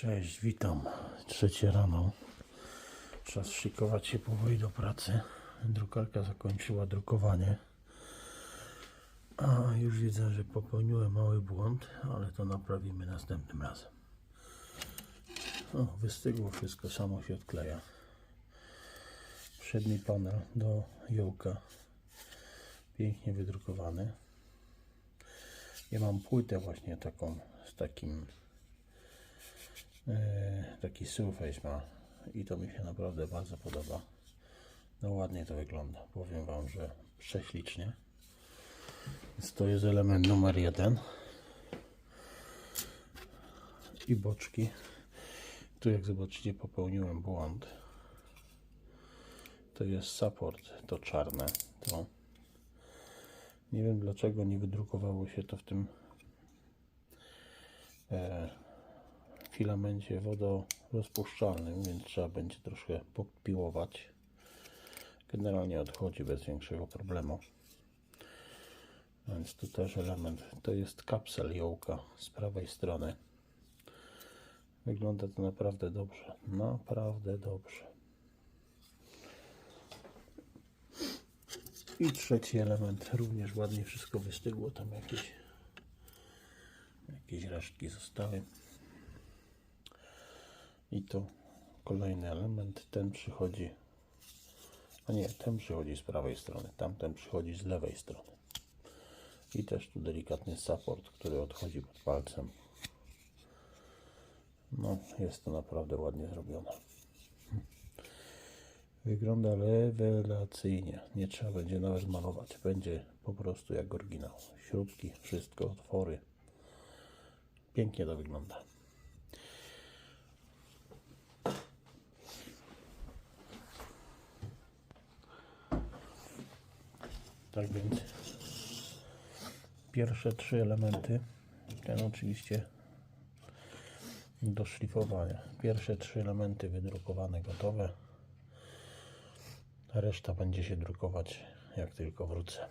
Cześć, witam. Trzecie rano. Czas szykować się powoli do pracy. Drukarka zakończyła drukowanie. A już widzę, że popełniłem mały błąd, ale to naprawimy następnym razem. O, wystygło wszystko, samo się odkleja. Przedni panel do jołka. Pięknie wydrukowany. Ja mam płytę właśnie taką z takim taki surface ma i to mi się naprawdę bardzo podoba. No ładnie to wygląda. Powiem Wam, że prześlicznie. Więc to jest element numer jeden. I boczki. Tu jak zobaczycie popełniłem błąd. To jest support, to czarne. To nie wiem dlaczego nie wydrukowało się to w tym e, filamencie wodorozpuszczalnym, więc trzeba będzie troszkę podpiłować. Generalnie odchodzi bez większego problemu. Więc tu też element, to jest kapsel jołka z prawej strony. Wygląda to naprawdę dobrze. Naprawdę dobrze. I trzeci element, również ładnie wszystko wystygło, tam jakieś jakieś resztki zostały. I tu kolejny element, ten przychodzi, a nie, ten przychodzi z prawej strony, tamten przychodzi z lewej strony. I też tu delikatny support, który odchodzi pod palcem. No, jest to naprawdę ładnie zrobione. Wygląda rewelacyjnie. Nie trzeba będzie nawet malować. Będzie po prostu jak oryginał. Śrubki, wszystko, otwory. Pięknie to wygląda. Tak więc pierwsze trzy elementy. Ten oczywiście do szlifowania. Pierwsze trzy elementy wydrukowane, gotowe. Reszta będzie się drukować jak tylko wrócę.